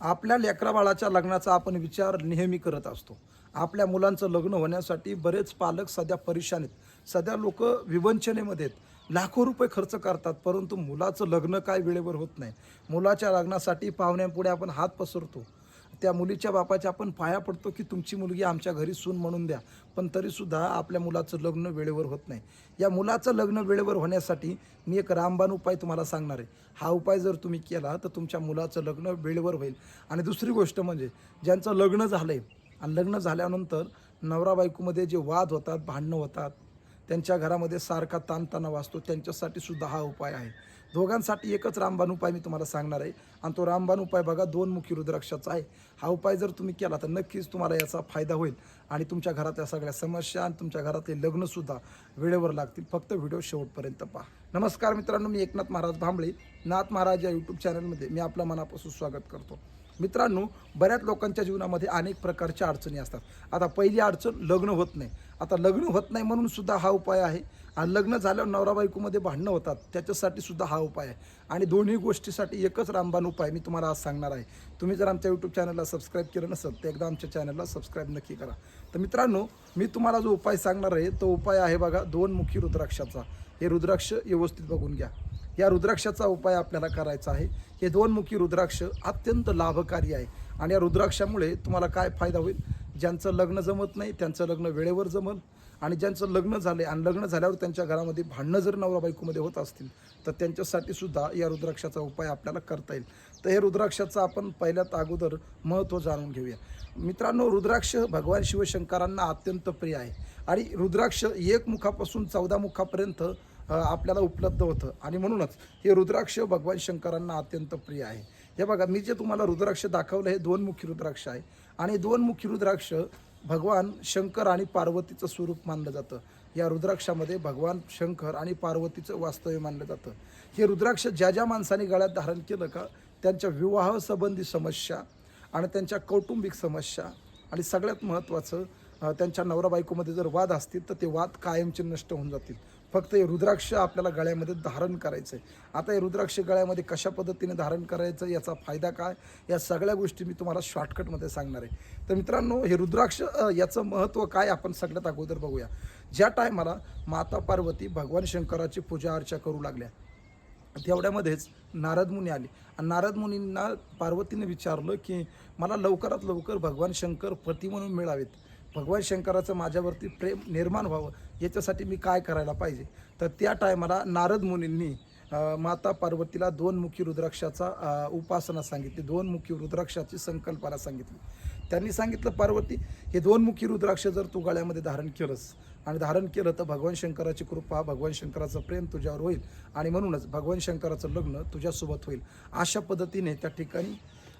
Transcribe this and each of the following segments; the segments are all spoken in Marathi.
आपल्या लेकराबाळाच्या लग्नाचा आपण विचार नेहमी करत असतो. आपल्या मुलांचं लग्न होण्यासाठी बरेच पालक सध्या परेशान आहेत. सध्या लोक विवंचनेमध्ये आहेत. लाखो रुपये खर्च करतात परंतु मुलाचं लग्न काय वेळेवर होत नाही. मुलाच्या लग्नासाठी पाहुण्यांपुढे आपण हात पसरतो. त्या मुलीच्या बापाच्या आपण पाया पडतो की तुमची मुलगी आमच्या घरी सून म्हणून द्या. पण तरीसुद्धा आपल्या मुलाचं लग्न वेळेवर होत नाही. या मुलाचं लग्न वेळेवर होण्यासाठी मी एक रामबाण उपाय तुम्हाला सांगणार आहे. हा उपाय जर तुम्ही केला तर तुमच्या मुलाचं लग्न वेळेवर होईल. आणि दुसरी गोष्ट म्हणजे ज्यांचं लग्न झालं आहे आणि लग्न झाल्यानंतर नवरा बायकोमध्ये जे वाद होतात भांडणं होतात त्यांच्या घरामध्ये सारखा ताणतणाव असतो. त्यांच्यासाठी सुद्धा हा उपाय आहे. दोघांसाठी एकच रामबाण उपाय मी तुम्हाला सांगणार आहे. आणि तो रामबाण उपाय बघा दोन मुखी रुद्राक्षाचा आहे. हा उपाय जर तुम्ही केला तर नक्कीच तुम्हाला याचा फायदा होईल. आणि तुमच्या घरातल्या सगळ्या समस्या आणि तुमच्या घरातले लग्नसुद्धा वेळेवर लागतील. फक्त व्हिडिओ शेवटपर्यंत पहा. नमस्कार मित्रांनो मी एकनाथ महाराज भांबळे. नाथ महाराज या यूट्यूब चॅनलमध्ये मी आपलं मनापासून स्वागत करतो. मित्रांनो बऱ्याच लोकांच्या जीवनामध्ये अनेक प्रकारच्या अडचणी असतात. आता पहिली अडचण लग्न होत नाही. आता लग्न होत नाही म्हणून सुद्धा हा उपाय आहे. आणि लग्न झाल्यावर नवरा बायकोमध्ये भांडणं होतात. त्याच्यासाठी सुद्धा हा उपाय आहे. आणि दोन्ही गोष्टीसाठी एकच रामबाण उपाय मी तुम्हाला आज सांगणार आहे. तुम्ही जर आमच्या यूट्यूब चॅनलला सबस्क्राईब केलं नसेल तर एकदा आमच्या चॅनलला सबस्क्राईब नक्की करा. तर मित्रांनो मी तुम्हाला जो उपाय सांगणार आहे तो उपाय आहे बघा दोन मुखी रुद्राक्षाचा. हे रुद्राक्ष व्यवस्थित बघून घ्या. या रुद्राक्षाचा उपाय आपल्याला करायचा आहे. हे दोनमुखी रुद्राक्ष अत्यंत लाभकारी आहे. आणि या रुद्राक्षामुळे तुम्हाला काय फायदा होईल? ज्यांचं लग्न जमत नाही त्यांचं लग्न वेळेवर जमल. आणि ज्यांचं लग्न झाले आणि लग्न झाल्यावर त्यांच्या घरामध्ये भांडणं जर नवरा बायकोमध्ये होत असतील तर त्यांच्यासाठी सुद्धा या रुद्राक्षाचा उपाय आपल्याला करता येईल. तर हे रुद्राक्षाचं आपण पहिल्यात अगोदर महत्त्व जाणून घेऊया. मित्रांनो रुद्राक्ष भगवान शिवशंकरांना अत्यंत प्रिय आहे. आणि रुद्राक्ष एक मुखापासून चौदा मुखापर्यंत आपल्याला उपलब्ध होतं. आणि म्हणूनच हे रुद्राक्ष भगवान शंकरांना अत्यंत प्रिय आहे. हे बघा मी जे तुम्हाला रुद्राक्ष दाखवलं हे दोन मुखी रुद्राक्ष आहे. आणि दोन मुखी रुद्राक्ष भगवान शंकर आणि पार्वतीचं स्वरूप मानलं जातं. या रुद्राक्षामध्ये भगवान शंकर आणि पार्वतीचं वास्तव्य मानलं जातं. हे रुद्राक्ष ज्या ज्या माणसाने गळ्यात धारण केलं का त्यांच्या विवाहसंबंधी समस्या आणि त्यांच्या कौटुंबिक समस्या आणि सगळ्यात महत्त्वाचं त्यांच्या नवरा बायकोमध्ये जर वाद असतील तर ते वाद कायमचे नष्ट होऊन जातील. फक्त हे रुद्राक्ष आपल्याला गळ्यामध्ये धारण करायचं आहे आता हे रुद्राक्ष गळ्यामध्ये कशा पद्धतीने धारण करायचं याचा फायदा काय? या सगळ्या गोष्टी मी तुम्हाला शॉर्टकटमध्ये सांगणार आहे. तर मित्रांनो हे रुद्राक्ष याचं महत्त्व काय आपण सगळ्यात अगोदर बघूया. ज्या टायमाला माता पार्वती भगवान शंकराची पूजा अर्चा करू लागल्या तेवढ्यामध्येच नारद मुनी आले. आणि नारद मुनींना पार्वतीने विचारलं की मला लवकरात लवकर भगवान शंकर पती म्हणून मिळावेत. भगवान शंकराचं माझ्यावरती प्रेम निर्माण व्हावं याच्यासाठी मी काय करायला पाहिजे? तर त्या टायमाला नारद मुनींनी माता पार्वतीला दोन मुखी रुद्राक्षाचा उपासना सांगितली. दोन मुखी रुद्राक्षाची संकल्पना सांगितली. त्यांनी सांगितलं पार्वती हे दोन मुखी रुद्राक्ष जर तू गळ्यामध्ये धारण केलंस आणि धारण केलं तर भगवान शंकराची कृपा भगवान शंकराचं प्रेम तुझ्यावर होईल आणि म्हणूनच भगवान शंकराचं लग्न तुझ्यासोबत होईल. अशा पद्धतीने त्या ठिकाणी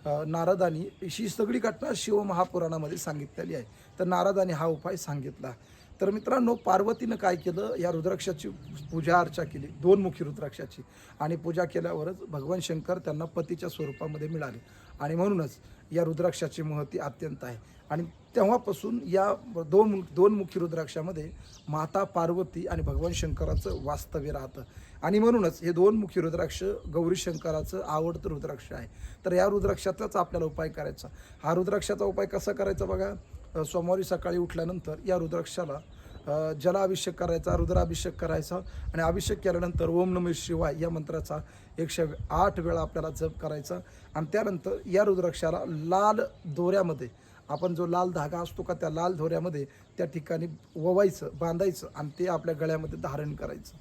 नारदानी ही सगळी घटना शिवमहापुराणामध्ये सांगितलेली आहे. तर नारदानी हा उपाय सांगितला. तर मित्रांनो पार्वतीनं काय केलं? या रुद्राक्षाची पूजा अर्चा केली. दोन मुखी रुद्राक्षाची. आणि पूजा केल्यावरच भगवान शंकर त्यांना पतीच्या स्वरूपामध्ये मिळाले. आणि म्हणूनच या रुद्राक्षाची महती अत्यंत आहे. आणि तेव्हापासून या दोन दोन मुखी रुद्राक्षामध्ये माता पार्वती आणि भगवान शंकराचं वास्तव्य राहतं. आणि म्हणूनच हे दोन मुख्य रुद्राक्ष गौरी शंकराचं आवडतं रुद्राक्ष आहे. तर या रुद्राक्षाचाच आपल्याला उपाय करायचा. हा रुद्राक्षाचा उपाय कसा करायचा बघा? सोमवारी सकाळी उठल्यानंतर या रुद्राक्षाला जलाभिषेक करायचा रुद्राभिषेक करायचा आणि अभिषेक केल्यानंतर ओम नम शिवाय या मंत्राचा एकशे आठ वेळा आपल्याला जप करायचा आणि त्यानंतर या रुद्राक्षाला लाल दोऱ्यामध्ये आपण जो लाल धागा असतो का त्या लाल दोऱ्यामध्ये त्या ठिकाणी ववायचं बांधायचं आणि ते आपल्या गळ्यामध्ये धारण करायचं.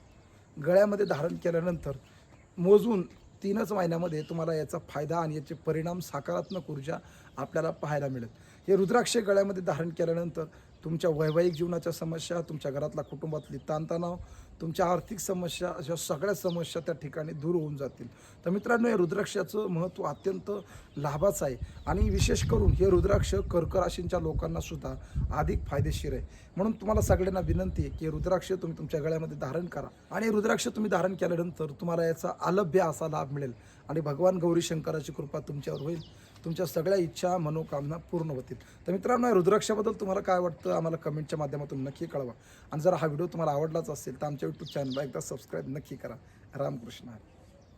गळ्यामध्ये धारण केल्यानंतर मोजून तीनच महिन्यामध्ये तुम्हाला याचा फायदा आणि याचे परिणाम सकारात्मक ऊर्जा आपल्याला पाहायला मिळेल. हे रुद्राक्ष गळ्यामध्ये धारण केल्यानंतर तुमच्या वैवाहिक जीवनाच्या समस्या तुमच्या घरातला कुटुंबातली ताणतणाव तुमच्या आर्थिक समस्या अशा सगळ्या समस्या त्या ठिकाणी दूर होऊन जातील. तर मित्रांनो हे रुद्राक्षाचं महत्त्व अत्यंत लाभाचं आहे. आणि विशेष करून हे रुद्राक्ष कर्क राशींच्या लोकांना सुद्धा अधिक फायदेशीर आहे. म्हणून तुम्हाला सगळ्यांना विनंती आहे की हे रुद्राक्ष तुम्ही तुमच्या गळ्यामध्ये धारण करा. आणि हे रुद्राक्ष तुम्ही धारण केल्यानंतर तुम्हाला याचा अलभ्य असा लाभ मिळेल. आणि भगवान गौरी शंकराची कृपा तुमच्यावर होईल. तुमच्या सगळ्या इच्छा मनोकामना पूर्ण होतील. तर मित्रांनो रुद्राक्षाबद्दल तुम्हाला काय वाटतं? आम्हाला कमेंटच्या माध्यमातून नक्की कळवा. आणि जर हा व्हिडिओ तुम्हाला आवडलाच असेल तर आमच्या यूट्यूब चॅनलला एकदा सबस्क्राईब नक्की करा. रामकृष्ण हरी.